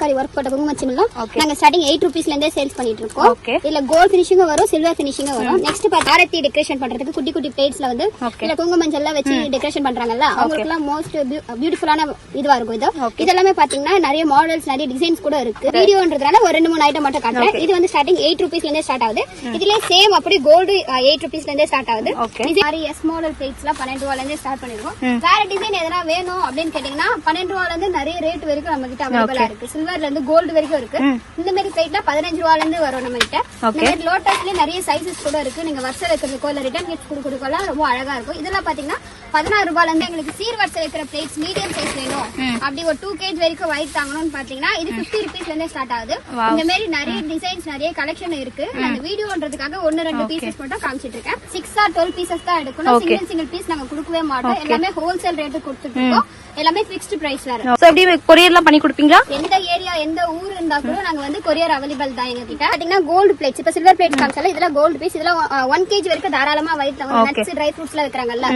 Meenakari work போட்ட குங்கும சிமிலும் Okay. நாங்க ஸ்டார்டிங் எயிட் ருபீஸ்ல இருந்தே சேல்ஸ் பண்ணிட்டு இருக்கோம். இதுல கோல்ட் பினிஷிங்கும் வரும் சில்வர் பினிஷிங்கும் வரும். நெக்ஸ்ட் ஆரத்தி டெக்கரேஷன் பண்றதுக்கு குட்டி குட்டி பிளேட்ஸ்ல வந்து. இல்ல குங்குமஞ்சள் எல்லாம் வச்சு டெக்கரேஷன் பண்றாங்கல்ல அவங்களுக்கு எல்லாம் மோஸ்ட் பியூட்டிஃபுல்லான இதுவா இருக்கும் இது. இதெல்லாமே பாத்தீங்கன்னா நிறைய மாடல்ஸ் நிறைய டிசைன்ஸ் கூட இருக்கு. வீடியோன்றதுனால ஒரு ரெண்டு மூணு ஐட்டம் மட்டும் காட்டுறேன். இது வந்து ஸ்டார்டிங் எயிட் ருபீஸ்ல இருந்தே ஸ்டார்ட் ஆகுது. இதுல சேம் அப்படி கோல்டு எயிட் ருபீஸ்ல இருந்தே ஸ்டார்ட் ஆகுது. இது மாதிரி எஸ் மாடல் பிளேட்ஸ் எல்லாம் பன்னெண்டு ரூபால இருந்தே ஸ்டார்ட் பண்ணிருக்கோம் வேற டிசைன் எதனா வேணும் அப்படின்னு கேட்டீங்கன்னா பன்னெண்டு ரூபால இருந்து நிறைய ரேட் வரைக்கும் நம்ம கிட்ட அவைலபிளா இருக்கு. சில்வர்ல இருந்து கோல்டு வரைக்கும் இருக்கு. இந்த மாதிரி பிளேட்ல பதினஞ்சு ரூபால இருந்து வரும் நம்ம கிட்ட இந்த மாதிரி லோட்டஸ்ல நிறைய சைசஸ் கூட இருக்கு. நீங்க வருஷம் வைக்கிறதுக்கோ இல்ல ரிட்டர்ன் கிஃப்ட் கொடுக்கறதுக்கோ ரொம்ப அழகா இருக்கும். இதெல்லாம் பாத்தீங்கன்னா பதினாறு ரூபால இருந்து எங்களுக்கு சீர் வரிசை வைக்கிற பிளேட்ஸ் மீடியம் சைஸ் வேணும். அப்படி ஒரு டூ கேஜ் வரைக்கும் ஒயிட் தாங்கணும்னு பாத்தீங்கன்னா இது பிப்டி ருபீஸ்ல இருந்தே ஸ்டார்ட் ஆகுது. இந்த மாதிரி நிறைய டிசைன்ஸ் நிறைய கலெக்ஷன் இருக்கு. அந்த வீடியோன்றதுக்காக ஒன்னு ரெண்டு பீசஸ் மட்டும் காமிச்சிட்டு இருக்கேன். சிக்ஸ் ஆர் டுவெல் பீசஸ் தான் எடுக்கணும். சிங்கிள் சிங்கிள் பீஸ் நாங்க கொடுக்கவே மாட்டோம். எல்லாமே ஹோல்சேல் ரேட்டு கொடுத்துட்டு இருக்கோம். எல்லாமே பிக்ஸ்டு பிரைஸ் வேற. சோ எப்படி கொரியர்லாம் பண்ணி கொடுப்பீங்களா? எந்த ஏரியா எந்த ஊர் இருந்தா கூட நாங்க வந்து கொரியர் அவைலபிள் தான் எங்க கிட்ட பாத்தீங்கன்னா கோல்டு பிளேட்ஸ் இப்ப சில்வர் பிளேட் காமிச்சாலும் இதெல்லாம் கோல்டு பீஸ் இதெல்லாம் ஒன் கேஜி வரைக்கும் தாராளமா வயிற்று நட்ஸ் ட்ரை ஃப்ரூட்ஸ் எல்லாம் வைக்கிறாங்கல்ல.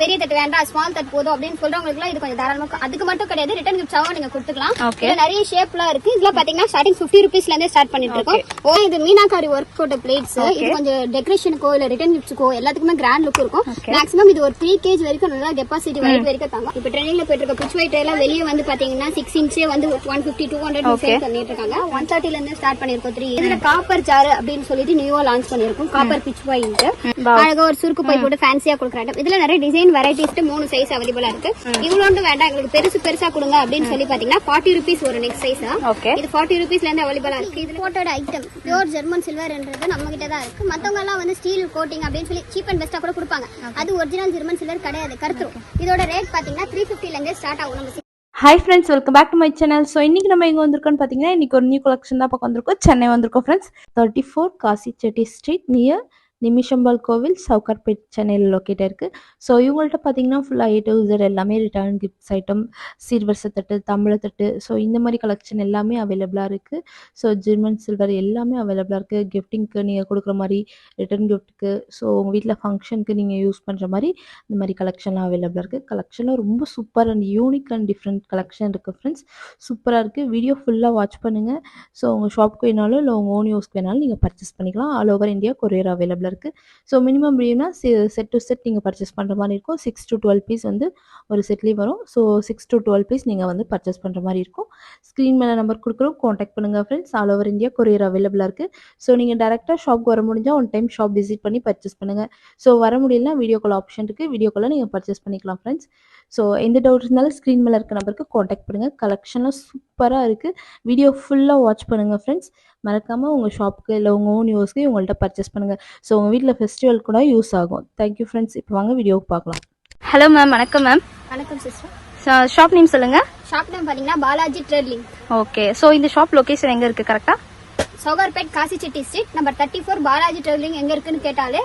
பெரிய தட்டு வேண்டாம் ஸ்மால் தட்டு போதும் அப்படின்னு சொல்றவங்களுக்கு எல்லாம் இது கொஞ்சம் தாராளமா அதுக்கு மட்டும் கிடையாது ரிட்டர்ன் கிஃப்ட்ஸாவும் நீங்க கொடுத்துக்கலாம். இதுல நிறைய ஷேப்லாம் இருக்கு. இதுல பாத்தீங்கன்னா ஸ்டார்டிங் பிப்டி ருபீஸ்ல இருந்தே ஸ்டார்ட் பண்ணிட்டு இருக்கோம். ஓ இது மீனாக்காரி ஒர்க் போட்ட பிளேட்ஸ் இது கொஞ்சம் டெக்கரேஷனுக்கோ இல்ல ரிட்டர்ன் கிஃப்ட்ஸ்க்கோ எல்லாத்துக்குமே கிராண்ட் லுக் இருக்கும். மேக்ஸிமம் இது ஒரு த்ரீ கேஜ் வரைக்கும் நல்லா டெபாசிட் வரைக்கும் தாங்க இப்ப ட்ரெண்டிங்ல போயிட்டு இருக்க புச் வெயிட் எல்லாம் வெளியே வந்து பாத்தீங்கன்னா சிக்ஸ் இன்ச்சே வந்து one fifty two hundred sale பண்ணிட்டு இருக்காங்க ஒன் தேர்ட்டில இருந்து ஸ்டார்ட் பண்ணிருக்கோம் த்ரீ இதுல காப்பர் ஜார் அப்படின்னு சொல்லிட்டு நியூவா லான்ச் பண்ணிருக்கோம் காப்பர் பிச் பாயிண்ட் அழகா ஒரு சுருக்கு பை போட்டு ஃபேன்சியா கொடுக்குற item. இதுல நிறைய டிசைன் வெரைட்டிஸ் மூணு சைஸ் அவைலபிளா இருக்கு. இவ்வளோண்டு வேண்டாம். எங்களுக்கு பெருசு பெருசா கொடுங்க அப்படின்னு சொல்லி பாத்தீங்கன்னா ஃபார்ட்டி ருபீஸ் ஒரு நெக்ஸ்ட் சைஸ் இது ஃபார்ட்டி ருபீஸ்ல இருந்து அவைலபிளா இருக்கு. இது போட்டோட ஐட்டம் பியூர் ஜெர்மன் சில்வர்ன்றது நம்ம கிட்ட தான் இருக்கு. மத்தவங்க எல்லாம் வந்து ஸ்டீல் கோட்டிங் அப்படின்னு சொல்லி சீப் அண்ட் பெஸ்டா கூட கொடுப்பாங்க. அது ஒரிஜினல் ஜெர்மன் சில்வர் கிடையாது. கருத்துரும். இதோட ரேட் பாத்தீங்கன்னா த்ரீ ஃபிஃப்டில இருந்தே ஸ்டார்ட் ஆகும். நம்ம hi friends welcome back to my channel so இன்னைக்கு நம்ம எங்கே வந்திருக்கோம்னு பார்த்தீங்கன்னா இன்னைக்கு ஒரு நியூ கலெக்ஷன் தான் பார்க்க வந்திருக்கோம். சென்னை வந்திருக்கோம் friends thirty four Kasi Chetty street near நிமிஷம்பால் கோவில் சவுகார்பேட் சென்னையில் லொக்கேட் இருக்கு. ஸோ இவங்கள்ட்ட பார்த்தீங்கன்னா ஃபுல்லாக ஏ டு எல்லாமே ரிட்டர்ன் கிஃப்ட்ஸ் ஐட்டம் சீர்வரிசை தட்டு தமிழத்தட்டு ஸோ இந்த மாதிரி கலெக்ஷன் எல்லாமே அவைலபிளாக இருக்குது ஸோ ஜெர்மன் சில்வர் எல்லாமே அவைலபிளாக இருக்குது கிஃப்டிங்க்கு நீங்கள் கொடுக்குற மாதிரி ரிட்டர்ன் கிஃப்ட்டுக்கு ஸோ உங்கள் வீட்டில் ஃபங்க்ஷனுக்கு நீங்கள் யூஸ் பண்ணுற மாதிரி இந்த மாதிரி கலெக்ஷன்லாம் அவைலபிளாக இருக்குது கலெக்ஷன்லாம் ரொம்ப super and unique and different collection இருக்குது ஃப்ரெண்ட்ஸ் சூப்பராக இருக்குது வீடியோ ஃபுல்லாக வாட்ச் பண்ணுங்கள் ஸோ உங்கள் ஷாப்க்கு வேணாலும் இல்லை உங்கள் ஓன் யூஸ்க்கு வேணாலும் நீங்கள் பர்ச்சேஸ் பண்ணிக்கலாம். ஆல் ஓவர் இந்தியா கொரியர் அவைலபிளாக இருக்குது ஸோ மினிமம் பிடினா செட் டு செட் நீங்கள் பர்ச்சேஸ் பண்ணுற மாதிரி இருக்கும். சிக்ஸ் டு டுவெல் பீஸ் வந்து ஒரு செட்லேயும் வரும். So six to twelve piece நீங்கள் வந்து பர்ச்சேஸ் பண்ணுற மாதிரி இருக்கும். ஸ்க்ரீன் மேலே நம்பர் கொடுக்குறோம். காண்டாக்ட் பண்ணுங்கள் friends all over India courier அவைலபிளாக இருக்குது ஸோ நீங்கள் டேரெக்டாக ஷாப்க்கு வர முடிஞ்சால் ஒன் டைம் ஷாப் விசிட் பண்ணி பர்ச்சேஸ் பண்ணுங்கள் ஸோ வர முடியலனா வீடியோ கால் ஆப்ஷன் இருக்குது வீடியோ காலில் நீங்கள் பர்ச்சேஸ் பண்ணிக்கலாம் ஃப்ரெண்ட்ஸ் ஸோ எந்த டவுட் இருந்தாலும் ஸ்க்ரீன் மேலே இருக்க நம்பருக்கு காண்டாக்ட் பண்ணுங்கள் கலெக்ஷன்லாம் சூப்பராக இருக்குது வீடியோ ஃபுல்லாக வாட்ச் பண்ணுங்கள் ஃப்ரெண்ட்ஸ் மறக்காமல் உங்கள் ஷாப்புக்கு இல்லை உங்கள் ஓன் யூஸ்க்கு உங்கள்கிட்ட பர்ச்சேஸ் பண்ணுங்கள் ஸோ உங்கள் வீட்டில் ஃபெஸ்டிவல் கூட யூஸ் ஆகும். தேங்க்யூ ஃப்ரெண்ட்ஸ் இப்போ வாங்க வீடியோவுக்கு பார்க்கலாம். ஹலோ மேம் வணக்கம் மேம் வணக்கம் சிஸ்டர் ஷாப் நேம் சொல்லுங்க. ஷாப் நேம் பாத்தீங்கன்னா பாலாஜி ட்ரேட்லிங் ஓகே ஸோ இந்த ஷாப் லொகேஷன் எங்க இருக்கு? Correct Sowcarpet Kasi Chetty street number thirty four Balaji trading எங்க இருக்குன்னு கேட்டாலே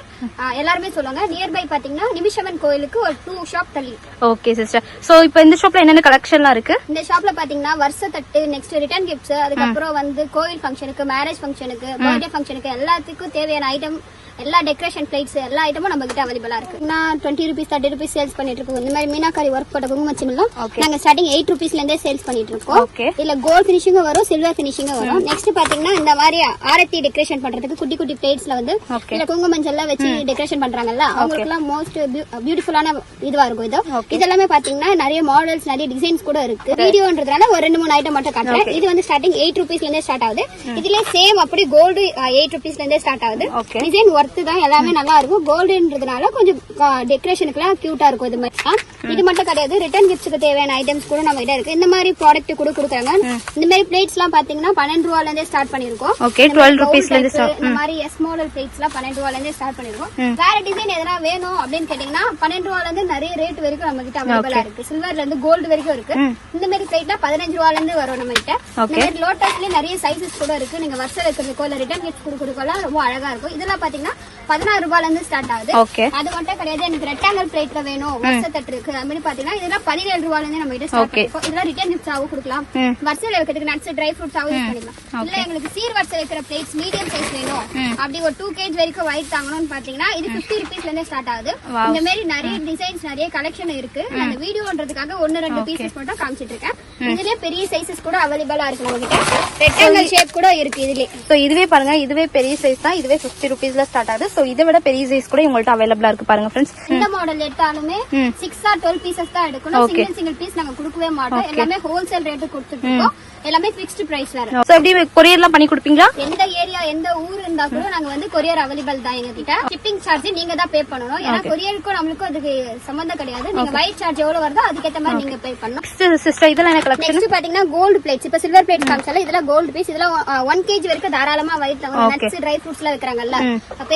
எல்லாருமே சொல்லுவாங்க. நியர்பை பாத்தீங்கன்னா நிமிஷமன் கோயிலுக்கு ஒரு டூ ஷாப் தள்ளி ஓகே சிஸ்டர் ஸோ இப்போ இந்த ஷாப்ல என்னென்ன கலெக்ஷன்லாம் இருக்கு? இந்த ஷாப்ல பாத்தீங்கன்னா வருஷ தட்டு நெக்ஸ்ட் ரிட்டர்ன் கிஃப்ட்ஸ் அதுக்கப்புறம் வந்து கோயில் ஃபங்க்ஷனுக்கு மேரேஜ் ஃபங்க்ஷனுக்கு பர்த்டே ஃபங்க்ஷனுக்கு எல்லாத்துக்கும் தேவையான ஐட்டம் எல்லா டெக்கரேஷன் பிளேட்ஸ் எல்லா ஐட்டமும் நம்ம கிட்ட அவைலபிளா இருக்கு. நான் twenty rupees thirty rupees sales பண்ணிட்டு இருக்கோம். இந்த மாதிரி மீனாக்காரி ஒர்க் போட்ட குங்குமச்சிமெல்லாம். நாங்க ஸ்டார்டிங் எயிட் ருபீஸ்ல இருந்தே சேல்ஸ் பண்ணிட்டு இருக்கோம். இதுல கோல்ட் பினிஷிங்கும் வரும் சில்வர் பினிஷிங்கும் வரும். நெக்ஸ்ட் பாத்தீங்கன்னா இந்த மாதிரி ஆரத்தி டெக்கரேஷன் பண்றதுக்கு குட்டி குட்டி பிளேட்ஸ்ல வந்து இல்ல குங்குமஞ்சள் எல்லாம் வச்சு டெக்கரேஷன் பண்றாங்கல்ல அவங்களுக்கு எல்லாம் மோஸ்ட் பியூட்டிஃபுல்லான இதுவா இருக்கும் இது. இதெல்லாமே பாத்தீங்கன்னா நிறைய மாடல்ஸ் நிறைய டிசைன்ஸ் கூட இருக்கு. வீடியோன்றதுனால ஒரு ரெண்டு மூணு ஐட்டம் மட்டும் காட்டுறேன். இது வந்து ஸ்டார்டிங் எயிட் ருபீஸ்ல இருந்தே ஸ்டார்ட் ஆகுது. இதுல சேம் அப்படி கோல்டு எயிட் ருபீஸ்ல இருந்தே ஸ்டார்ட் ஆகுது. டிசைன் ஒர்த் தான். எல்லாமே நல்லா இருக்கும். கோல்டுன்றதுனால கொஞ்சம் டெக்கரேஷனுக்கு எல்லாம் கியூட்டா இருக்கும் இது மாதிரி. இது மட்டும் கிடையாது. ரிட்டர்ன் கிஃப்ட்ஸ்க்கு தேவையான ஐட்டம்ஸ் கூட நம்ம கிட்ட இருக்கு. இந்த மாதிரி ப்ராடக்ட் கூட கொடுக்குறாங்க. இந்த மாதிரி பிளேட்ஸ் எல்லாம் பாத்தீங்கன்னா பன்னெண்டு ரூபால இருந்தே ஸ்டார்ட் பண்ணிருக்கோம் ஓகே டுவெல் ருபீஸ்ல இருந்து type, இந்த மாதிரி எஸ் மாடல் பிளேட்ஸ் எல்லாம் பன்னெண்டு ரூபால இருந்தே ஸ்டார்ட் பண்ணிருக்கோம் வேற டிசைன் எதனா வேணும் அப்படின்னு கேட்டீங்கன்னா பன்னெண்டு ரூபால இருந்து நிறைய ரேட் வரைக்கும் நம்ம கிட்ட அவைலபிளா இருக்கு. சில்வர்ல இருந்து கோல்டு வரைக்கும் இருக்கு. இந்த மாதிரி பிளேட்ல பதினஞ்சு ரூபால இருந்து வரும் நம்ம கிட்ட. இந்த. மாதிரி லோட்டஸ்லயே நிறைய சைசஸ் கூட இருக்கு. நீங்க வருஷம் வைக்கிறதுக்கோ இல்ல ரிட்டர்ன் கிஃப்ட் கொடுக்கறதுக்கோ ரொம்ப அழகா இருக்கும். இதெல்லாம் பாத்தீங்கன்னா பதினாறு ரூபாயில இருந்து ஸ்டார்ட் ஆகுது அது மட்டும் கிடையாது எனக்கு ரெக்டாங்கல் பிளேட்ல வேணும் வருஷத்தட்டு இருக்கு. அது மாதிரி பாத்தீங்கன்னா இதெல்லாம் பதினேழு ரூபாயில இருந்து நம்ம கிட்ட ஸ்டார்ட். பண்ணிருக்கோம். இதெல்லாம் ரிட்டர்ன் கிஃப்ட்ஸாவும் கொடுக்கலாம். வரிசையில வைக்கிறதுக்கு நட்ஸ் ட்ரை ஃப்ரூட்ஸாவும் யூஸ் பண்ணிக்கலாம். இல்ல எங்களுக்கு சீர் வரிசை வைக்கிற பிளேட்ஸ் மீடியம் சைஸ் வேணும். அப்படி ஒரு டூ கேஜ் வரைக்கும் ஒயிட் தாங்கணும்னு பாத்தீங்கன்னா இது பிப்டி ருபீஸ்ல இருந்தே ஸ்டார்ட் ஆகுது. இந்த மாதிரி நிறைய டிசைன்ஸ் நிறைய கலெக்ஷன் இருக்கு. அந்த வீடியோன்றதுக்காக ஒன்னு ரெண்டு பீசஸ் மட்டும் காமிச்சிட்டு இருக்கேன். இதுலயே பெரிய சைஸஸ் கூட அவைலபிளா இருக்கு நம்ம கிட்ட ரெக்டாங்கல் ஷேப் கூட இருக்கு இதுலயே. இதுவே பாருங்க இதுவே பெரிய சைஸ் தான் இதுவே ஃபிஃப்டி ருபீஸ்ல ஸ்டார்ட் ஆகுது ஸோ இதை விட பெரிய சைஸ் கூட உங்கள்ட்ட அவைலபிளா இருக்கு பாருங்க ஃப்ரெண்ட்ஸ் இந்த மாடல் எடுத்தாலுமே. சிக்ஸ் ஆர் டுவெல் பீசஸ் தான் எடுக்கணும். சிங்கிள் சிங்கிள் பீஸ் நாங்க கொடுக்கவே மாட்டோம். எல்லாமே ஹோல்சேல் ரேட்டு கொடுத்துட்டு இருக்கோம். எல்லாமே பிக்ஸ்டு பிரைஸ் வேற. ஸோ எப்படி கொரியர்லாம் பண்ணி கொடுப்பீங்களா? எந்த ஏரியா எந்த ஊர் இருந்தா கூட நாங்க வந்து கொரியர் அவைலபிள் தான் எங்க கிட்ட ஷிப்பிங் சார்ஜ் நீங்க தான் பே பண்ணணும். ஏன்னா கொரியருக்கும் நம்மளுக்கும் அதுக்கு சம்பந்தம் கிடையாது. நீங்க ஒயிட் சார்ஜ் எவ்வளவு வருதோ அதுக்கேத்த மாதிரி நீங்க பே பண்ணணும் சிஸ்டர் இதெல்லாம் என்ன கலெக்ஷன் பாத்தீங்கன்னா கோல்டு பிளேட்ஸ் இப்ப சில்வர் பிளேட் காமிச்சால இதெல்லாம் கோல்டு பீஸ் இதெல்லாம் ஒன் கேஜி வரைக்கும் தாராளமா Okay. நட்ஸ் ட்ரை ஃப்ரூட்ஸ் எல்லாம் வைக்கிறாங்கல்ல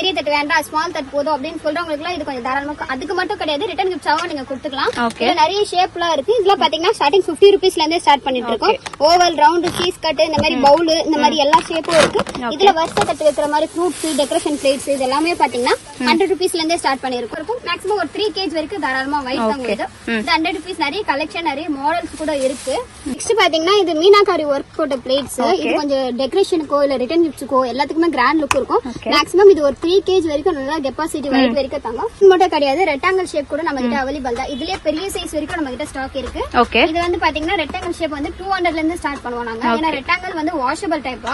பெரிய தட்டு வேண்டாம் ஸ்மால் தட்டு போதும் அப்படின்னு சொல்றவங்களுக்கு இது கொஞ்சம் தாராளமா அதுக்கு மட்டும் கிடையாது ரிட்டர்ன் கிஃப்ட்ஸாவும் நீங்க கொடுத்துக்கலாம். இதுல நிறைய ஷேப் எல்லாம் இருக்கு. இதுல பாத்தீங்கன்னா ஸ்டார்டிங் பிப்டி ருபீஸ்ல இருந்தே ஸ்டார்ட் பண்ணிட்டு இருக்கோம். ஓவல் ரவுண்ட் சீஸ் கட் இந்த மாதிரி பவுல் இந்த மாதிரி எல்லா ஷேப்பும் இருக்கு. இதுல வருஷ தட்டு வைக்கிற மாதிரி ஃப்ரூட்ஸ் டெக்கரேஷன் பிளேட்ஸ் இது எல்லாமே பாத்தீங்கன்னா ஹண்ட்ரட் ருபீஸ்ல இருந்தே ஸ்டார்ட் பண்ணிருக்கோம். இருக்கும். மேக்ஸிமம் ஒரு த்ரீ கேஜ் வரைக்கும் தாராளமா இது இது ஹண்ட்ரட் ருபீஸ் நிறைய கலெக்ஷன் நிறைய மாடல்ஸ் கூட இருக்கு. நெக்ஸ்ட் பாத்தீங்கன்னா இது மீனாக்காரி ஒர்க் போட்ட பிளேட்ஸ் இது கொஞ்சம் டெக்கரேஷனுக்கோ இல்ல ரிட்டர்ன் கிஃப்ட்ஸுக்கோ எல்லாத்துக்குமே கிராண்ட் லுக் இருக்கும். மேக்ஸிமம் இது ஒரு த்ரீ கேஜ் வரைக்கும் நல்லா கெப்பாசிட்டி ஒயிட் வரைக்கும் தாங்க. மட்டும் கிடையாது ரெக்டாங்கல் ஷேப் கூட நம்ம கிட்ட அவைலபிள் தான். இதுலயே பெரிய சைஸ் வரைக்கும் நம்ம கிட்ட ஸ்டாக் இருக்கு. இது வந்து பாத்தீங்கன்னா ரெக்டாங்கல் ஷேப் வந்து டூ ஹண்ட்ரட்ல இருந்து ஸ்டார்ட் பண்ணுவோம் நாங்க. ஏன்னா ரெக்டாங்கல் வந்து வாஷபிள் டைப்.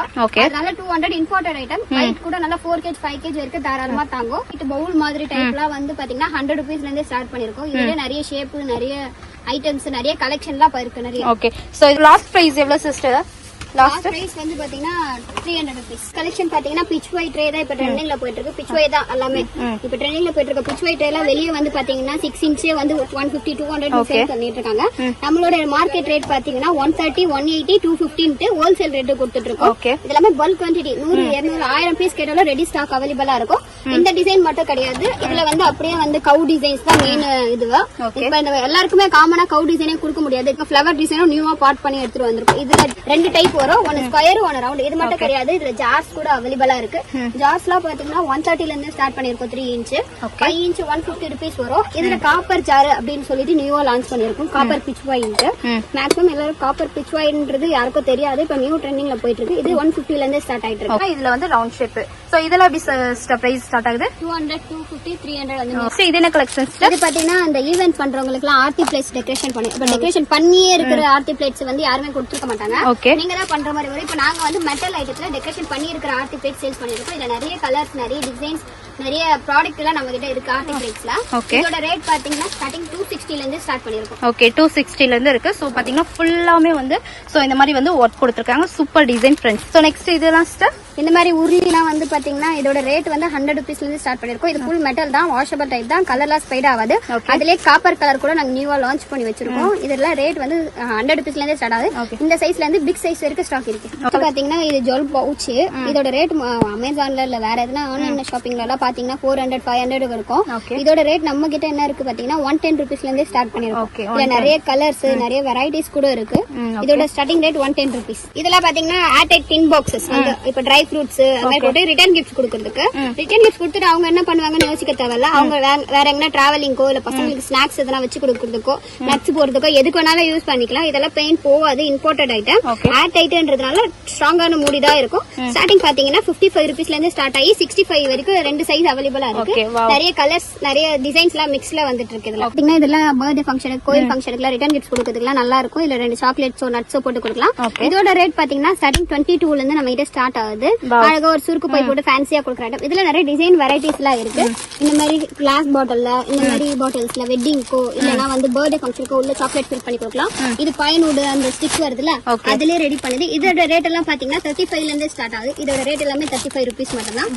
அதனால two hundred imported item weight கூட நல்லா ஃபோர் கேஜ் ஃபைவ் கேஜ் வரைக்கும் தாராளமா தாங்கும். இது பவுல் மாதிரி டைப்லாம் வந்து பாத்தீங்கன்னா ஹண்ட்ரட் ருபீஸ்ல இருந்தே ஸ்டார்ட் பண்ணிருக்கோம். இதுல நிறைய ஷேப் நிறைய ஐட்டம்ஸ் நிறைய கலெக்ஷன்லாம் இருக்கு நிறைய. ஓகே ஸோ இது லாஸ்ட் ப்ரைஸ் எவ்வளோ சிஸ்டர் லாஸ்ட் பிரைஸ் வந்து பாத்தீங்கன்னா த்ரீ ஹண்ட்ரட் ருபீஸ் கலெக்ஷன் பாத்தீங்கன்னா பிச் ஒயிட் ட்ரே தான் இப்ப ட்ரெண்டிங்ல போயிட்டு இருக்கு பிச் ஒயிட் தான் எல்லாமே. இப்ப ட்ரெண்டிங்ல போயிட்டு இருக்க பிச் ஒயிட் ட்ரேலாம் வெளியே வந்து பாத்தீங்கன்னா சிக்ஸ் இன்ச்சே வந்து one fifty two hundred sale பண்ணிட்டு இருக்காங்க நம்மளோட மார்க்கெட் ரேட் பாத்தீங்கன்னா one thirty one eighty two பிப்டின்ட்டு wholesale rate கொடுத்துட்டு இருக்கோம். இது எல்லாமே பல்க் குவான்டிட்டி நூறு இருநூறு ஆயிரம் பீஸ் கேட்டாலும் ரெடி ஸ்டாக் அவைலபிளா இருக்கும். இந்த டிசைன் மட்டும் கிடையாது. இதுல வந்து அப்படியே வந்து கவு டிசைன்ஸ் தான் மெயின் இதுவா. இப்ப இந்த எல்லாருக்குமே காமனா கவு டிசைனே கொடுக்க முடியாது. இப்ப ஃபிளவர் டிசைனும் நியூவா பாட் பண்ணி எடுத்துட்டு வந்திருக்கும். இதுல ரெண்டு டைப் வரும். ஒன்னு ஸ்கொயர் ஒன்னு ரவுண்ட் இது மட்டும் கிடையாது. இதுல ஜார்ஸ் கூட அவைலபிளா இருக்கு. ஜார்ஸ் எல்லாம் பாத்தீங்கன்னா ஒன் தேர்ட்டில இருந்து ஸ்டார்ட் பண்ணிருக்கோம் three inch five inch one fifty rupees வரும். இதுல காப்பர் ஜார் அப்படின்னு சொல்லிட்டு நியூவா லான்ச் பண்ணிருக்கோம் காப்பர் பிச் வாயின்ட் மேக்ஸிமம் எல்லாரும் காப்பர் பிச் வாயின்றது யாருக்கும் தெரியாது. இப்ப நியூ ட்ரெண்டிங்ல போயிட்டு இருக்கு. இது ஒன் பிப்டில இருந்து ஸ்டார்ட் ஆயிட்டு இருக்கு. இதுல வந்து ரவுண்ட் ஷேப் ஸோ இதெல்லாம் எப்படி ப்ரைஸ் ஸ்டார்ட் ஆகுது? Two hundred two fifty three hundred வந்து ஸோ இது என்ன கலெக்ஷன் இது பாத்தீங்கன்னா அந்த ஈவென்ட் பண்றவங்களுக்கு எல்லாம் ஆர்த்தி பிளேட்ஸ் டெக்கரேஷன் பண்ணி இப்ப டெக்கரேஷன் பண்ணியே இருக்கிற ஆர்த்தி பிளேட்ஸ் வந்து யாருமே கொடுத்துருக்க மாட்டாங்க. Okay. நீங்க தான் பண்ற மாதிரி வரும். இப்ப நாங்க வந்து மெட்டல் ஐட்டத்துல டெக்கரேஷன் பண்ணி இருக்கிற ஆர்த்தி பிளேட் சேல்ஸ் பண்ணிருக்கோம் இதுல நிறைய கலர்ஸ் நிறைய டிசைன்ஸ் நிறைய ப்ராடக்ட் எல்லாம் நம்ம கிட்ட இருக்கு ஆர்த்தி பிளேட்ஸ்ல Okay. இதோட ரேட் பாத்தீங்கன்னா ஸ்டார்டிங் டூ சிக்ஸ்டில இருந்து ஸ்டார்ட் பண்ணிருக்கோம் ஓகே டூ சிக்ஸ்டில இருந்து இருக்கு. ஸோ பாத்தீங்கன்னா ஃபுல்லாமே வந்து ஸோ இந்த மாதிரி வந்து ஒர்க் கொடுத்துருக்காங்க. Super design friends so next இதெல்லாம் சிஸ்டர் இந்த மாதிரி உருளிலாம் வந்து பாத்தீங்கன்னா இதோட ரேட் வந்து ஹண்ட்ரட் ருபீஸ்ல இருந்து ஸ்டார்ட் பண்ணிருக்கோம் இது ஃபுல் மெட்டல் தான் வாஷபிள் டைப் தான் கலர்லாம் ஸ்பைட் ஆகாது. அதுலயே காப்பர் கலர் கூட நாங்க நியூவா லான்ச் பண்ணி வச்சிருக்கோம். இதெல்லாம் ரேட் வந்து ஹண்ட்ரட் ருபீஸ்ல இருந்தே ஸ்டார்ட் ஆகுது. இந்த சைஸ்ல இருந்து பிக் சைஸ் வரைக்கும் ஸ்டாக் இருக்கு. இது பாத்தீங்கன்னா இது ஜுவல் பவுச் இதோட ரேட் அமேசான்ல இல்ல வேற எதுனா ஆன்லைன் ஷாப்பிங்ல எல்லாம் பாத்தீங்கன்னா ஃபோர் ஹண்ட்ரட் ஃபைவ் ஹண்ட்ரட் இருக்கும். இதோட ரேட் நம்ம கிட்ட என்ன இருக்கு பாத்தீங்கன்னா ஒன் டென் ருபீஸ்ல இருந்தே ஸ்டார்ட் பண்ணிருக்கோம் இதுல நிறைய கலர்ஸ் நிறைய வெரைட்டிஸ் கூட இருக்கு. இதோட starting rate one ten rupees இதெல்லாம் பாத்தீங்கன்னா ஏர்டைட் டின் பாக்ஸஸ் இப்ப ட்ரை ஃப்ரூட்ஸ் அந்த மாதிரி போட்டு ரிட்டர்ன் கிஃப்ட் கொடுக்கறதுக்கு. ரிட்டர்ன் கிஃப்ட் கொடுத்துட்டு அவங்க என்ன பண்ணுவாங்கன்னு யோசிக்க தேவையில்ல. அவங்க வேற எங்கன்னா டிராவலிங்கோ இல்ல பசங்களுக்கு ஸ்நாக்ஸ் எதனா வச்சு கொடுக்கறதுக்கோ நட்ஸ் போறதுக்கோ எதுக்கு வேணாலும் யூஸ் பண்ணிக்கலாம். இதெல்லாம் பெயிண்ட் போகாது இம்போர்ட்டட் ஐட்டம். ஏர் டைட்ன்றதுனால ஸ்ட்ராங்கான மூடி தான் இருக்கும். ஸ்டார்டிங் பாத்தீங்கன்னா பிப்டி ஃபைவ் ருபீஸ்ல இருந்து ஸ்டார்ட் ஆகி சிக்ஸ்டி ஃபைவ் வரைக்கும் ரெண்டு சைஸ் அவைலபிளா இருக்கு. நிறைய கலர்ஸ் நிறைய டிசைன்ஸ் எல்லாம் மிக்ஸ்ல வந்துட்டு இருக்கு இதுல. பாத்தீங்கன்னா இதெல்லாம் பர்த்டே ஃபங்க்ஷனுக்கு கோயில் ஃபங்க்ஷனுக்குலாம் ரிட்டர்ன் கிஃப்ட் கொடுக்கறதுக்குலாம் நல்லா இருக்கும். இதுல ரெண்டு சாக்லேட்ஸோ நட்ஸோ போட்டு கொடுக்கலாம். இதோட ரேட் பாத்தீங்கன்னா ஸ்டார்டிங் டுவெண்ட்டி டூல இருந்து நம்ம கிட்ட ஸ்டார்ட் ஆகுது. அழகா ஒரு சுருக்கு பை போட்டு ஃபேன்சியா கொடுக்குற item. இதுல நிறைய டிசைன் வெரைட்டிஸ் எல்லாம் இருக்கு. இந்த மாதிரி கிளாஸ் பாட்டில்ல இந்த மாதிரி பாட்டில்ஸ்ல வெட்டிங்க்கோ இல்லனா வந்து பர்த்டே ஃபங்க்ஷனுக்கோ உள்ள சாக்லேட் ஃபில் பண்ணி கொடுக்கலாம். இது பயனோட அந்த ஸ்டிக் வருதுல. அதுலயே ரெடி பண்ணுது. இதோட ரேட் எல்லாம் பாத்தீங்கன்னா தேர்ட்டி ஃபைவ்ல இருந்து ஸ்டார்ட் ஆகுது. இதோட ரேட் எல்லாமே தேர்ட்டி ஃபைவ் ருபீஸ் மட்டும் தான்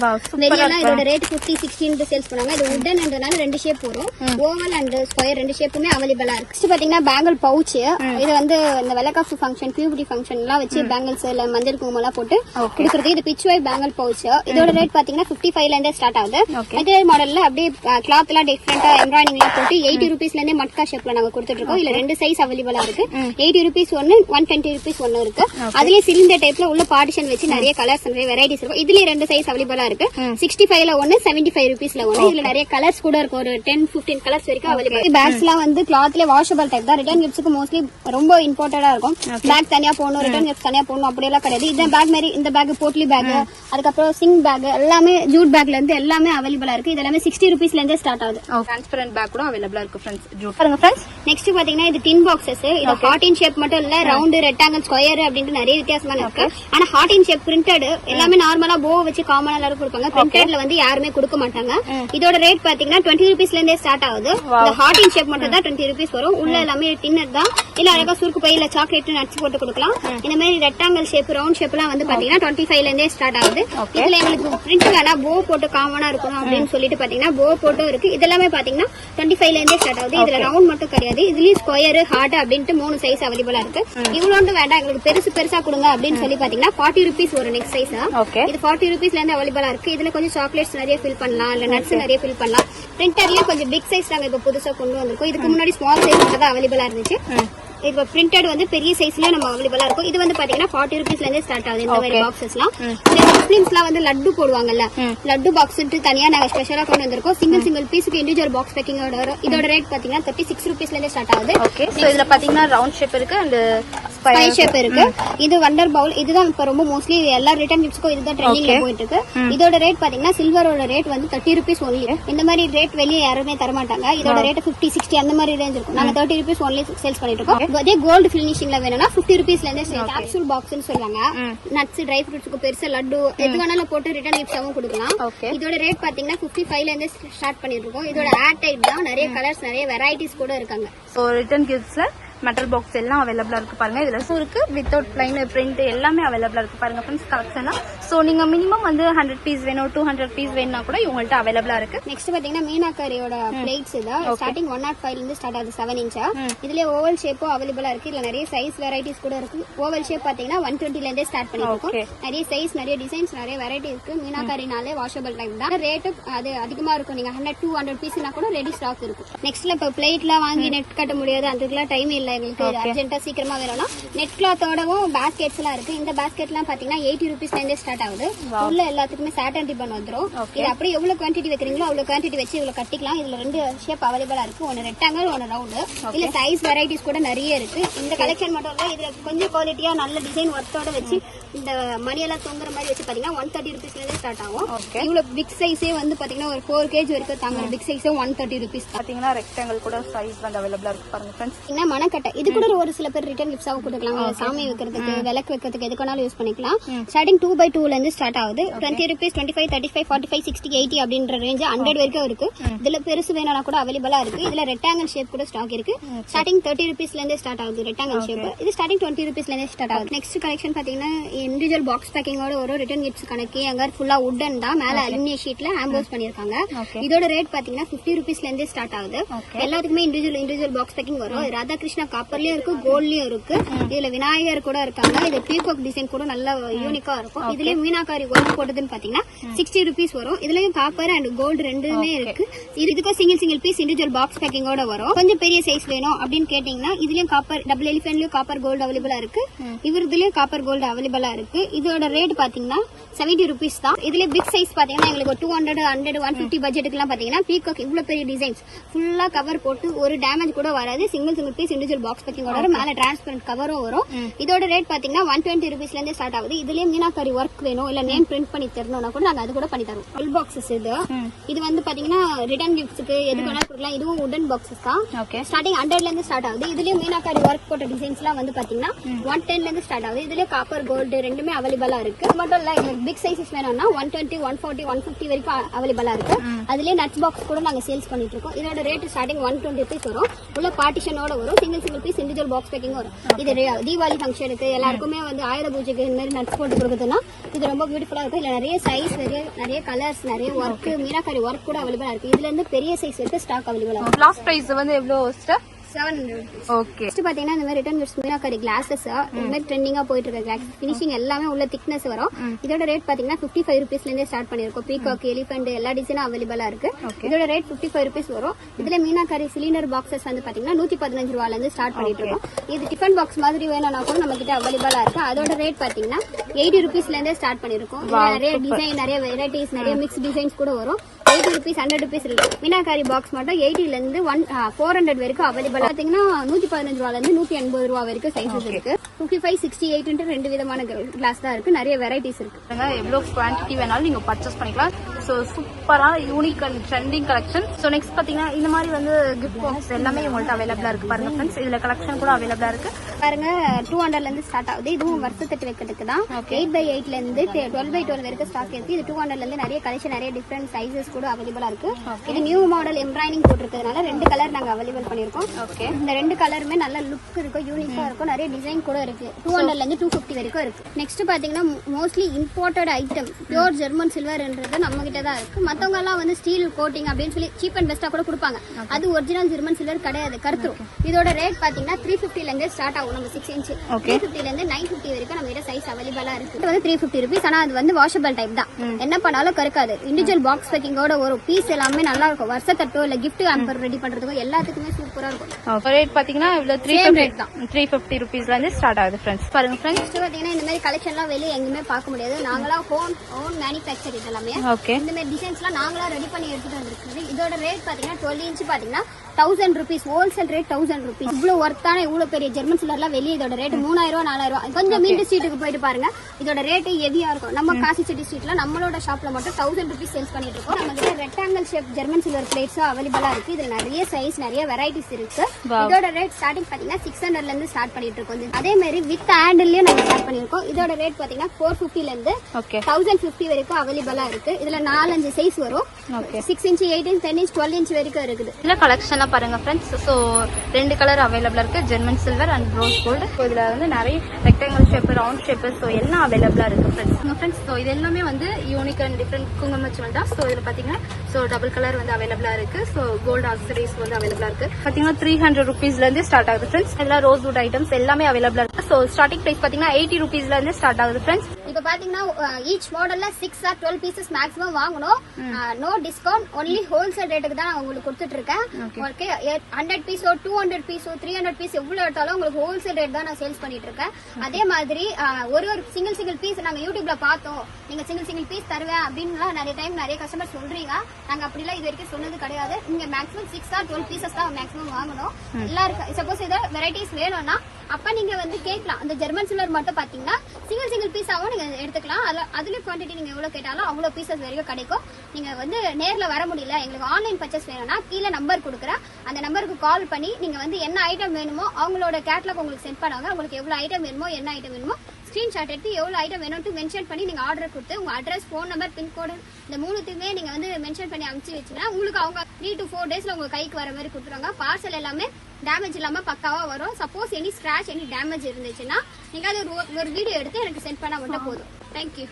வெளியெல்லாம். இதோட ரேட் பிப்டி சிக்ஸ்டின் சேல்ஸ் பண்ணுவாங்க. இது உட்டன்ன்றதுனால ரெண்டு ஷேப் வரும். ஓவல் அண்ட் ஸ்கொயர் ரெண்டு ஷேப்புமே அவைலபிளா இருக்கு. நெக்ஸ்ட் பாத்தீங்கன்னா பேங்கிள் பவுச் இது வந்து இந்த வெள்ளக்காசு ஃபங்க்ஷன் பியூபிடி ஃபங்க்ஷன் எல்லாம் வச்சு பேங்கிள்ஸ் இல்ல மஞ்சள் குங்குமம் எல்லாம் போட்டு கொடுக்கறது. இது பிச் வை பேங்கிள் பவுச் இதோட ரேட் பாத்தீங்கன்னா பிப்டி ஃபைவ்ல இருந்தே ஸ்டார்ட் ஆகுது. இதே மாடல்ல அப்படியே கிளாத் எல்லாம் டிஃப்ரெண்டா எம்ப்ராய்டிங் எல்லாம் போட்டு எயிட்டி ருபீஸ்ல இருந்தே மட்கா ஷேப்ல நாங்க கொடுத்துட்டு இருக்கோம். இல்ல ரெண்டு சைஸ் அவைலபிளா இருக்கு. எயிட்டி ருபீஸ் ஒன்னு ஒன் டுவெண்ட்டி ருபீஸ் ஒன்னு இருக்கு. அதுலயே சிலிண்டர் டைப்ல உள்ள பார்ட்டிஷன் வச்சு நிறைய கலர்ஸ் நிறைய வெரைட்டிஸ் இருக்கும். இதுலயே ரெண்டு சைஸ் அவைலபிளா இருக்கு. சிக்ஸ்டி ஃபைவ்ல ஒன்னு செவன்டி ஃபைவ் ருபீஸ்ல ஒன்னு இதுல நிறைய கலர்ஸ் கூட இருக்கும். ஒரு டென் பிப்டீன் கலர்ஸ் வரைக்கும் அவைலபிள் பேக்ஸ் எல்லாம் வந்து கிளாத்ல வாஷபிள் டைப் தான். ரிட்டர்ன் கிஃப்ட்ஸ்க்கு மோஸ்ட்லி ரொம்ப இம்பார்ட்டடா இருக்கும். பேக் தனியா போடணும் ரிட்டர்ன் கிஃப்ட் தனியா போடணும் அப்படியெல்லாம் கிடையாது. இந்த பேக் மாதிரி இந்த பேக் போட்லி பேக் அதுக்கப்புறம் சிங் பேக் எல்லாமே ஜூட் பேக்ல இருந்து எல்லாமே அவைலபிளா இருக்கு. இது எல்லாமே சிக்ஸ்டி ருபீஸ்ல இருந்தே ஸ்டார்ட் ஆகுது. டிரான்ஸ்பரண்ட் பேக் கூட அவைலபிளா இருக்கு ஃப்ரெண்ட்ஸ் பாருங்க ஃப்ரெண்ட்ஸ் நெக்ஸ்ட் பாத்தீங்கன்னா இது டின் பாக்ஸஸ் இது ஹார்ட் இன் ஷேப் மட்டும் இல்ல ரவுண்ட் ரெக்டாங்கிள் ஸ்கொயர் அப்படின்ட்டு நிறைய வித்தியாசமான இருக்கு. ஆனா ஹார்ட் இன் ஷேப் பிரிண்டட் எல்லாமே நார்மலா போ வச்சு காமனா எல்லாரும் கொடுப்பாங்க. பிரிண்டட்ல வந்து யாருமே கொடுக்க மாட்டாங்க. இதோட ரேட் பாத்தீங்கன்னா டுவெண்ட்டி ருபீஸ்ல இருந்தே ஸ்டார்ட் ஆகுது. இந்த ஹார்ட் இன் ஷேப் மட்டும் தான் டுவெண்ட்டி ருபீஸ் வரும். உள்ள எல்லாமே டின்னர் தான். இல்ல அழகா சுருக்கு பை இல்ல சாக்லேட் நட்ஸ் போட்டு கொடுக்கலாம். இந்த மாதிரி ரெக்டாங்கிள் ஷேப் ரவுண்ட் ஷேப் எல்லாம் வந்து பாத்தீங்கன்னா டுவெண்ட்டி ஃபைவ்ல இருந்தே ஸ்டார்ட் ஆகுது. இதுல எங்களுக்கு பிரிண்ட் வேணா போ போட்டு காமனா இருக்கணும் அப்படின்னு சொல்லிட்டு பாத்தீங்கன்னா போ போட்டும் இருக்கு. இதெல்லாமே பாத்தீங்கன்னா டுவெண்ட்டி ஃபைவ்ல இருந்தே ஸ்டார்ட் ஆகுது. இதுல ரவுண்ட் மட்டும் கிடையாது. இதுலயும் ஸ்கொயர் ஹார்ட் அப்படின்ட்டு மூணு சைஸ் அவைலபிளா இருக்கு. இவ்வளோண்டு வேண்டாம். எங்களுக்கு பெருசு பெருசா கொடுங்க அப்படின்னு சொல்லி பாத்தீங்கன்னா ஃபார்ட்டி ருபீஸ் ஒரு நெக்ஸ்ட் சைஸ் ஓகே இது ஃபார்ட்டி ருபீஸ்ல இருந்து அவைலபிளா இருக்கு. இதுல கொஞ்சம் சாக்லேட்ஸ் நிறைய ஃபில் பண்ணலாம். இல்ல நட்ஸ் நிறைய ஃபில் பண்ணலாம். பிரிண்டர்லயே கொஞ்சம் பிக் சைஸ் நாங்க இப்ப புதுசா கொண்டு வந்திருக்கோம். இதுக்கு முன்னாடி ஸ்மால் சைஸ் மட்டும் தான் அவைலபிளா இருந்துச்சு. இப்போ பிரிண்டட் வந்து பெரிய சைஸ்ல நம்ம அவைலபிளா இருக்கும். இது வந்து பாத்தீங்கன்னா ஃபார்ட்டி ருபீஸ்ல இருந்தே ஸ்டார்ட் ஆகுது இந்த மாதிரி பாக்ஸஸ்லாம் முஸ்லிம்ஸ்லாம் வந்து லட்டு போடுவாங்கல்ல லட்டு பாக்ஸ் தனியா நாங்க ஸ்பெஷலா கொண்டு வந்திருக்கோம். சிங்கிள் சிங்கிள் பீஸுக்கு இண்டிவிஜுவல் பாக்ஸ் பேக்கிங்கோட வரும். இதோட ரேட் பாத்தீங்கன்னா தேர்ட்டி சிக்ஸ் ருபீஸ்ல இருந்தே ஸ்டார்ட் ஆகுது. ஓகே இதுல பாத்தீங்கன்னா ரவுண்ட் ஷேப் இருக்கு அண்ட் ஸ்பை ஷேப் இருக்கு. இது வண்டர் பவுல் இதுதான் இப்ப ரொம்ப மோஸ்ட்லி எல்லா ரிட்டர்ன் கிஃப்ட்ஸ்க்கும் இதுதான் ட்ரெண்டிங்ல போயிட்டு இருக்கு இதோட ரேட் பாத்தீங்கன்னா சில்வரோட ரேட் வந்து தேர்ட்டி ருபீஸ் ஒன்லி இந்த மாதிரி ரேட் வெளியே யாருமே தர மாட்டாங்க இதோட ரேட் பிப்டி சிக்ஸ்டி அந்த மாதிரி ரேஞ்ச் இருக்கும். நாங்க தேர்ட்டி ருபீஸ் ஒன்லி சேல்ஸ் பண்ணிட்டு இருக்கோம் அதே கோல்டு பினிஷிங்ல வேணும்னா பிப்டி ருபீஸ்ல இருந்தே கேப்சூல் பாக்ஸ்னு சொல்லுவாங்க. நட்ஸ் ட்ரை ஃப்ரூட்ஸ்க்கு பெருசா லட்டு எது வேணாலும் போட்டு ரிட்டர்ன் கிஃப்ட்ஸாவும் கொடுக்கலாம். இதோட ரேட் பாத்தீங்கன்னா பிப்டி ஃபைவ்ல இருந்து ஸ்டார்ட் பண்ணிட்டு இருக்கோம் இதோட ஏர் டைப் தான். நிறைய கலர்ஸ் நிறைய வெரைட்டிஸ் கூட இருக்காங்க. ஸோ ரிட்டர்ன் கிஃப்ட்ஸ்ல மெட்டல் பாக்ஸ் எல்லாம் அவைலபிளா இருக்கு பாருங்க. இதுல ஸோ இருக்கு. வித்தவுட் பிளைன் பிரிண்ட் எல்லாமே அவைலபிளா இருக்கு பாருங்க ஃப்ரெண்ட்ஸ் கலெக்ஷனா ஸோ நீங்க மினிமம் வந்து ஹண்ட்ரட் பீஸ் வேணும் டூ ஹண்ட்ரட் பீஸ் வேணும்னா கூட இவங்கள்ட்ட அவைலபிளா இருக்கு. நெக்ஸ்ட் பாத்தீங்கன்னா மீனாக்காரியோட பிளேட்ஸ் தான் ஸ்டார்டிங் ஒன் நாட் ஃபைவ்ல இருந்து ஸ்டார்ட் ஆகுது செவன் இன்ச்சா இதுல ஓவல் ஷேப்பும் அவைலபிளா இருக்கு. இதுல நிறைய சைஸ் வெரைட்டிஸ் கூட இருக்கு. ஓவல் ஷேப் பாத்தீங்கன்னா ஒன் டுவெண்ட்டில இருந்தே ஸ்டார்ட் பண்ணிருக்கோம். Okay. நிறைய சைஸ் நிறைய டிசைன்ஸ் நிறைய வெரைட்டி இருக்கு. மீனாக்காரினாலே வாஷபிள் டைப் தான். ரேட்டு அது அதிகமா இருக்கும். நீங்க ஹண்ட்ரட் டூ ஹண்ட்ரட் பீஸ்னா கூட ரெடி ஸ்டாக் இருக்கும். நெக்ஸ்ட்ல இப்ப பிளேட்லாம் வாங்கி நெட் கட்ட முடியாது. அதுக்கெல்லாம் டைம் இல்ல. எங்களுக்கு. அர்ஜென்ட்டா சீக்கிரமா வேணும்னா நெட் கிளாத்தோடவும் பேஸ்கெட்ஸ் எல்லாம் இருக்கு. இந்த பேஸ்கெட்லாம் பாத்தீங்கன்னா எயிட்டி ருபீஸ்ல இருந்தே ஸ்டார்ட் ஆகுது. உள்ள எல்லாத்துக்குமே சாட்டன் ரிப்பன் வந்துரும். இது அப்படியே எவ்வளவு குவான்டிட்டி வைக்கிறீங்களோ அவ்வளவு குவான்டிட்டி வச்சு இவ்வளவு கட்டிக்கலாம். இதுல ரெண்டு ஷேப் அவைலபிளா இருக்கு. ஒன்னு ரெக்டாங்கல் ஒன்னு ரவுண்டு இல்ல சைஸ் வெரைட்டிஸ் கூட நிறைய இருக்கு. இந்த கலெக்ஷன் மட்டும் இல்ல இதுல கொஞ்சம் குவாலிட்டியா நல்ல டிசைன் ஒர்த்தோட வச்சு இந்த மணியெல்லாம் தொங்குற மாதிரி வச்சு பாத்தீங்கன்னா ஒன் தேர்ட்டி ருபீஸ்ல இருந்தே ஸ்டார்ட் ஆகும். இவ்வளவு பிக் சைஸே வந்து பாத்தீங்கன்னா ஒரு ஃபோர் கேஜ் வரைக்கும் தாங்குற பிக் சைஸே ஒன் தேர்ட்டி ருபீஸ் தான். பாத்தீங்கன்னா ரெக்டாங்கிள் கூட சைஸ் வந்து அவைலபிளா இருக்கு பாருங்க ஃப்ரெண்ட்ஸ் பாத்தீங்கன்னா மணக்கட்டை இது கூட ஒரு சில பேர் ரிட்டர்ன் கிஃப்ட்ஸாவும் கொடுக்கலாம். சாமி வைக்கிறதுக்கு விளக்கு வைக்கிறதுக்கு எதுக்கு வேணாலும் யூஸ் பண்ணிக்கலாம். ஸ்டார்டிங் டூ பை டூல இருந்து ஸ்டார்ட் ஆகுது. Twenty rupees twenty five thirty five forty five sixty eighty அப்படின்ற ரேஞ்ச் ஹண்ட்ரட் வரைக்கும் இருக்கு. இதுல பெருசு வேணும்னா கூட அவைலபிளா இருக்கு. இதுல ரெக்டாங்கல் ஷேப் கூட ஸ்டாக் இருக்கு. ஸ்டார்டிங் தேர்ட்டி ருபீஸ்ல இருந்தே ஸ்டார்ட் ஆகுது ரெக்டாங்கல் ஷேப் இது ஸ்டார்டிங் டுவெண்ட்டி ருபீஸ்ல இருந்தே ஸ்டார்ட் ஆகுது. நெக்ஸ்ட் கலெக்ஷன் பாத்தீங்கன்னா இண்டிவிஜுவல் பாக்ஸ் பேக்கிங்கோட ஒரு ரிட்டர்ன் கிஃப்ட்ஸ் கணக்கு. அங்க ஃபுல்லா உட்டன் தான். மேல அலுமினியம் ஷீட்ல ஹேம்போஸ் பண்ணிருக்காங்க. இதோட ரேட் பாத்தீங்கன்னா பிப்டி ருபீஸ்ல இருந்தே ஸ்டார்ட் ஆகுது. எல்லாத்துக்குமே இண்டிவிஜுவல் இண்டிவிஜுவல் பாக்ஸ் பேக்கிங் வரும். ராதாகிருஷ்ணா காப்பர்லயும் இருக்கு கோல்ட்லயும் இருக்கு. இதுல விநாயகர் கூட இருக்காங்க. இது பீகாக் டிசைன் கூட நல்ல யூனிக்கா இருக்கும். இதுலயும் மீனாக்காரி ஒர்க் போட்டதுன்னு பாத்தீங்கன்னா சிக்ஸ்டி ருபீஸ் வரும். இதுலயும் காப்பர் அண்ட் கோல்டு ரெண்டுமே இருக்கு. இது இதுக்கும் single single piece individual box பேக்கிங்கோட வரும். கொஞ்சம் பெரிய சைஸ் வேணும் அப்படின்னு கேட்டீங்கன்னா இதுலயும் காப்பர் டபுள் எலிஃபென்ட்லயும் காப்பர் கோல்டு அவைலபிளா இருக்கு. இவரதுலயும் காப்பர் கோல்டு அவைலபிளா இருக்கு. இதோட ரேட் பாத்தீங்கன்னா செவன்டி ருபீஸ் தான். இதுல பிக் சைஸ் பாத்தீங்கன்னா எங்களுக்கு two hundred hundred one fifty பட்ஜெட்டுக்குலாம் பாத்தீங்கன்னா பீகாக் இவ்வளவு பெரிய டிசைன்ஸ் ஃபுல்லா கவர் போட்டு ஒரு டேமேஜ் கூட வராது. Single single piece individual box packing வரும். மேல டிரான்ஸ்பரண்ட் கவரும் வரும். இதோட ரேட் பாத்தீங்கன்னா ஒன் டுவெண்ட்டி ருபீஸ்ல இருந்தே ஸ்டார்ட் ஆகுது. இதுலயே மீனாக்காரி ஒர்க் வேணும் இல்ல நேம் பிரிண்ட் பண்ணி தரணும்னா கூட நாங்க அது கூட பண்ணி தரோம் ஃபுல் பாக்ஸஸ் இது. இது வந்து பாத்தீங்கன்னா ரிட்டர்ன் கிஃப்ட்ஸ்க்கு எதுக்கு வேணா கொடுக்கலாம். இதுவும் உடன் பாக்ஸஸ் தான். ஸ்டார்டிங் ஹண்ட்ரட்ல இருந்து ஸ்டார்ட் ஆகுது. இதுலயும் மீனாக்காரி ஒர்க் போட்ட டிசைன்ஸ் எல்லாம் வந்து பாத்தீங்கன்னா ஒன் டென்ல இருந்து ஸ்டார்ட் ஆகுது. இதுல காப்பர் கோல்டு ரெண்டுமே அவைலபிளா இருக்கு. மட்டும் இல்ல எங்களுக்கு பிக் சைஸஸ் வேணும்னா one twenty one forty one fifty வரைக்கும் அவைலபிளா இருக்கு. அதுலயே நட்ஸ் பாக்ஸ் கூட நாங்க சேல்ஸ் பண்ணிட்டு இருக்கோம். இதோட rate starting one twenty rupees வரும். உள்ள பார்ட்டிஷனோட வரும். Single single piece individual box packing வரும். இது தீபாவளி ஃபங்க்ஷனுக்கு எல்லாருக்குமே வந்து ஆயுத பூஜைக்கு இந்த மாதிரி நட்ஸ் போட்டு கொடுக்குதுன்னா இது ரொம்ப பியூட்டிஃபுல்லா இருக்கும். இதுல நிறைய சைஸ் நிறைய நிறைய கலர்ஸ் நிறைய ஒர்க் மீனாக்காரி ஒர்க் கூட அவைலபிளா இருக்கு. இதுல இருந்து பெரிய சைஸ் வரைக்கும் ஸ்டாக் அவைலபிளா லாஸ்ட் பிரைஸ் வந்து எவ்வளவு செவன் ஹண்ட்ரட் ஓகே நெக்ஸ்ட் பாத்தீங்கன்னா இந்த மாதிரி ரிட்டர்ன் கிட்ஸ் மீனாக்கரி கிளாஸஸ் இந்த மாதிரி ட்ரெண்டிங்கா போயிட்டு இருக்க ஃபினிஷிங் எல்லாமே உள்ள திக்னஸ் வரும். இதோட ரேட் பாத்தீங்கன்னா ஃபிஃப்டி ஃபைவ் ருபீஸ்ல இருந்தே ஸ்டார்ட் பண்ணிருக்கோம் பீகாக் எலிஃபென்ட் எல்லா டிசைனும் அவைலபிளா இருக்கு. இதோட ரேட் ஃபிஃப்டி ஃபைவ் ருபீஸ் வரும். இதுல மீனாக்கரி சிலிண்டர் பாக்ஸஸ் வந்து பாத்தீங்கன்னா நூத்தி பதினஞ்சு ரூபால இருந்து ஸ்டார்ட் பண்ணிட்டு இருக்கோம் இது டிஃபன் பாக்ஸ் மாதிரி வேணும்னா கூட நம்ம கிட்ட அவைலபிளா இருக்கு. அதோட ரேட் பாத்தீங்கன்னா எயிட்டி ருபீஸ்ல இருந்தே ஸ்டார்ட் பண்ணிருக்கோம் இதுல நிறைய டிசைன் நிறைய வெரைட்டிஸ் நிறைய மிக்ஸ் டிசைன்ஸ் கூட வரும். எயிட்டி ருபீஸ் ஹண்ட்ரட் ருபீஸ் இருக்கு மீனாக்காரி பாக்ஸ் மட்டும் எயிட்டில இருந்து ஒன் ஃபோர் ஹண்ட்ரட் வரைக்கும் அவைலபிள் பாத்தீங்கன்னா நூத்தி பதினஞ்சு ரூபால இருந்து நூத்தி எண்பது ரூபா வரைக்கும் சைஸஸ் இருக்கு. ஃபிஃப்டி ஃபைவ் சிக்ஸ்டி எயிட் ரெண்டு விதமான கிளாஸ் தான் இருக்கு. நிறைய வெரைட்டிஸ் இருக்கு. பாருங்க எவ்வளோ குவான்டிட்டி வேணாலும் நீங்க பர்ச்சேஸ் பண்ணிக்கலாம். ஸோ சூப்பரா unique and trending collection so next பாத்தீங்கன்னா இந்த மாதிரி வந்து கிஃப்ட் பாக்ஸ் எல்லாமே உங்கள்ட்ட அவைலபிளா இருக்கு பாருங்க ஃப்ரெண்ட்ஸ் இதுல கலெக்ஷன் கூட அவைலபிளா இருக்கு. பாருங்க டூ ஹண்ட்ரட்ல இருந்து ஸ்டார்ட் ஆகுது. இதுவும் வருஷத்தட்டு வைக்கிறதுக்கு தான். எயிட் பை எயிட்ல இருந்து டுவெல் பை டுவெல் வரைக்கும் ஸ்டாக் இருக்கு. இது டூ ஹண்ட்ரட்ல இருந்து நிறைய கலெக்ஷன் நிறைய டிஃப்ரெண்ட் சைசஸ் கூட அவைலபிளா இருக்கு. இது நியூ மாடல் எம்ப்ராய்டிங் போட்டிருக்கிறதுனால ரெண்டு கலர் நாங்க அவைலபிள் பண்ணிருக்கோம் ஓகே இந்த ரெண்டு கலருமே நல்ல லுக் இருக்கும் யூனிக்கா இருக்கும் நிறைய டிசைன் கூட இருக்கு. டூ ஹண்ட்ரட்ல இருந்து டூ பிப்டி வரைக்கும் இருக்கு. நெக்ஸ்ட் பாத்தீங்கன்னா mostly imported item pure German சில்வர்ன்றது நம்ம கிட்ட தான் இருக்கு. மத்தவங்க எல்லாம் வந்து ஸ்டீல் கோட்டிங் அப்படின்னு சொல்லி சீப் அண்ட் பெஸ்டா கூட கொடுப்பாங்க. அது ஒரிஜினல் ஜெர்மன் சில்வர் கிடையாது கருத்துரும் இதோட ரேட் பாத்தீங்கன்னா த்ரீ பிப்டில இருந்து ஸ்டார்ட் ஆகும். நம்ம சிக்ஸ் இன்ச் த்ரீ பிப்டில இருந்து நைன் பிப்டி வரைக்கும் நம்ம கிட்ட சைஸ் அவைலபிளா இருக்கு. இது வந்து த்ரீ பிப்டி ருபீஸ் ஆனா அது வந்து வாஷபிள் டைப் தான். என்ன பண்ணாலும் கருக்காது. இண்டிவிஜுவல் பாக்ஸ் பேக்கிங்கோட ஒரு பீஸ் எல்லாமே நல்லா இருக்கும். வருஷத்தட்டோ இல்ல கிஃப்ட் ஆம்பர் ரெடி பண்றதுக்கோ எல்லாத்துக்குமே சூப்பரா இருக்கும். ரேட் பாத்தீங்கன்னா இவ்வளவு த்ரீ ஃபிஃப்டி rate தான். த்ரீ ஃபிஃப்டி ருபீஸ்ல இருந்து ஸ்டார்ட் ஆகுது ஃப்ரெண்ட்ஸ் பாருங்க ஃப்ரெண்ட்ஸ் நெக்ஸ்ட் பாத்தீங்கன்னா இந்த மாதிரி கலெக்ஷன்லாம் வெளியே எங்குமே பார்க்க முடியாது. நாங்களா ஹோம் ஓன் மேனுஃபேக்சர் இது எல்லாமே. ஓகே இந்த மாதிரி டிசைன்ஸ்லாம் நாங்களா ரெடி பண்ணி எடுத்துட்டு வந்திருக்குது இதோட ரேட் பாத்தீங்கன்னா டுவெல் இன்ச் பாத்தீங்கன்னா thousand rupees wholesale rate thousand rupees இவ்வளவு ஒர்த்தான இவ்வளவு பெரிய ஜெர்மன் சிலர்லாம் வெளியே இதோட ரேட் மூணாயிரம் நாலாயிரம் கொஞ்சம் மீண்டு ஸ்ட்ரீட்டுக்கு போயிட்டு பாருங்க. இதோட ரேட் ஹெவியா இருக்கும். நம்ம காசி செட்டி ஸ்ட்ரீட்ல நம்மளோட ஷாப்ல மட்டும் தௌசண்ட் ருபீஸ் சேல்ஸ் பண்ணிட்டு இருக்கோம். நம்ம கிட்ட ரெக்டாங்கல் ஷேப் ஜெர்மன் சில்வர் பிளேட்ஸும் அவைலபிளா இருக்கு. இதுல நிறைய சைஸ் நிறைய வெரைட்டிஸ் இருக்கு. இதோட ரேட் ஸ்டார்டிங் பாத்தீங்கன்னா சிக்ஸ் ஹண்ட்ரட்ல இருந்து ஸ்டார்ட் பண்ணிட்டு இருக்கோம். அதே மாதிரி வித் ஹேண்டில்லயும் நம்ம ஸ்டார்ட் பண்ணிருக்கோம் இதோட ரேட் பாத்தீங்கன்னா ஃபோர் ஃபிஃப்டில இருந்து தௌசண்ட் ஃபிஃப்டி வரைக்கும் அவைலபிளா இருக்கு. இதுல நாலஞ்சு சைஸ் வரும். Six inch eight inch ten inch twelve inch வரைக்கும் இருக்குது. இதுல கலெக்ஷன்லாம் பாருங்க ஃப்ரெண்ட்ஸ் ஸோ ரெண்டு கலர் அவைலபிளா இருக்கு. German silver and rose gold so இதுல வந்து நிறைய rectangle shape round shape so எல்லாம் அவைலபிளா இருக்கு ஃப்ரெண்ட்ஸ் ஃப்ரெண்ட்ஸ் ஸோ இது எல்லாமே வந்து யூனிக் அண்ட் டிஃப்ரெண்ட் குங்குமச்சுவல் தான் ஸோ இதுல பாத்தீங்கன்னா ஸோ டபுள் கலர் வந்து அவைலபிளா இருக்கு. ஸோ கோல்டு ஆக்சரிஸ் வந்து அவைலபிளா இருக்கு. பாத்தீங்கன்னா த்ரீ ஹண்ட்ரட் ருபீஸ்ல இருந்து ஸ்டார்ட் ஆகுது ஃப்ரெண்ட்ஸ் இதெல்லாம் ரோஸ் வுட் ஐட்டம்ஸ் எல்லாமே அவைலபிளா இருக்கு. ஸோ ஸ்டார்டிங் பிரைஸ் பாத்தீங்கன்னா எயிட்டி ருபீஸ்ல இருந்து ஸ்டார்ட் ஆகுது ஃப்ரெண்ட்ஸ் இப்ப பாத்தீங்கன்னா ஈச் மாடல்ல six or twelve pieces maximum வாங்கணும். நோ டிஸ்கவுண்ட் ஒன்லி ஹோல்சேல் ரேட்டுக்கு தான் உங்களுக்கு கொடுத்துட்டு இருக்கேன் ஓகே ஹண்ட்ரட் பீஸோ டூ ஹண்ட்ரட் பீஸோ த்ரீ ஹண்ட்ரட் பீஸ் எவ்வளவு எடுத்தாலும் உங்களுக்கு ஹோல்சேல் ரேட் தான் நான் சேல்ஸ் பண்ணிட்டு இருக்கேன் அதே மாதிரி ஒரு ஒரு சிங்கிள் சிங்கிள் பீஸ் நாங்க யூடியூப்ல பார்த்தோம். நீங்க சிங்கிள் சிங்கிள் பீஸ் தருவேன் அப்படின்லாம் நிறைய டைம் நிறைய கஸ்டமர் சொல்றீங்க. நாங்க அப்படிலாம் இது வரைக்கும் சொன்னது கிடையாது. நீங்க maximum six or twelve pieces தான் மேக்ஸிமம் வாங்கணும். எல்லாருக்கும் சப்போஸ் ஏதாவது வெரைட்டிஸ் வேணும்னா அப்ப நீங்க வந்து கேட்கலாம். அந்த ஜெர்மன் சில்லர் மட்டும் பாத்தீங்கன்னா சிங்கிள் சிங்கிள் பீஸாவும் நீங்க எடுத்துக்கலாம். அதுல அதுல குவான்டிட்டி நீங்க எவ்வளவு கேட்டாலும் அவ்வளவு பீசஸ் வரைக்கும் கிடைக்கும். நீங்க வந்து நேர்ல வர முடியல எங்களுக்கு ஆன்லைன் பர்ச்சேஸ் வேணும்னா கீழே நம்பர் கொடுக்குறேன். அந்த நம்பருக்கு கால் பண்ணி நீங்க வந்து என்ன ஐட்டம் வேணுமோ அவங்களோட கேட்லாக் உங்களுக்கு சென்ட் பண்ணுவாங்க. உங்களுக்கு எவ்வளவு ஐட்டம் வேணுமோ என்ன ஐட்டம் வேணுமோ ஸ்கிரீன்ஷாட் எடுத்து எவ்வளோ ஐட்டம் வேணும்னு மென்ஷன் பண்ணி நீங்கள் ஆர்டர் கொடுத்து உங்கள் அட்ரஸ் ஃபோன் நம்பர் பின்கோடு இந்த மூணுத்தையுமே நீங்கள் வந்து மென்ஷன் பண்ணி அனுப்பிச்சு வச்சுன்னா உங்களுக்கு அவங்க த்ரீ டு ஃபோர் டேஸில் உங்கள் கைக்கு வர மாதிரி கொடுத்துருவாங்க. பார்சல் எல்லாமே டேமேஜ் இல்லாம பக்காவா வரும். Suppose any scratch any damage இருந்துச்சுன்னா நீங்க அது ஒரு ஒரு வீடியோ எடுத்து எனக்கு சென்ட் பண்ணால் மட்டும் போதும். தேங்க்யூ